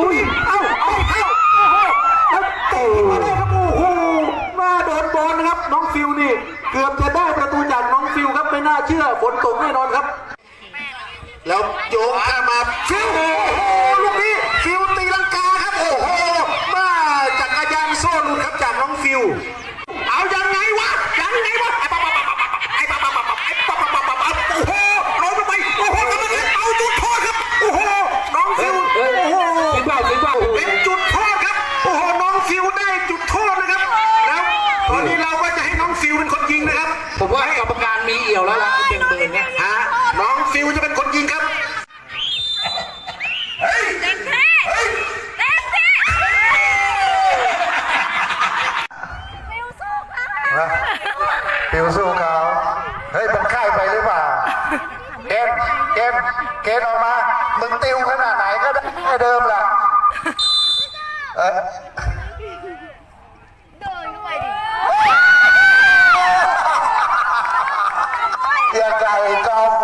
อุ้ย เอ้า เอาเอ้าโอ้โหแล้วเตะมาได้ครับโอ้โหมาโดนบอลนะครับ น้องฟิวนี่ เกือบจะได้ประตูจากน้องฟิวครับไม่น่าเชื่อฝนตกแน่นอนครับ แล้วโยงข้ามมาฟิวโอ้โหลูกนี้ฟิวตีลังกาครับโอ้โหมาจักรยานโซ่หลุดครับจากน้องฟิว เปล่าคิดเปล่าเป็นจุดโทษครับ โอ้โห น้องฟิวได้จุดโทษนะครับ แล้วตอนนี้เราก็จะให้น้องฟิวเป็นคนยิงนะครับ ผมว่ากรรมการมีเอี่ยวแล้วล่ะเป็นหมื่นเนี่ยฮะ น้องฟิวจะเป็นคนยิงครับเต็มที่เต็มที่ฟิวสู้ค่ะนะฟิวสู้เขา เฮ้ย มันค่ายไปหรือเปล่า เกม เกม เกมออกมา มึงติวขนาดไหนก็ได้แค่เดิมแหละ เออเดินเข้าไปดิอย่าไก่อม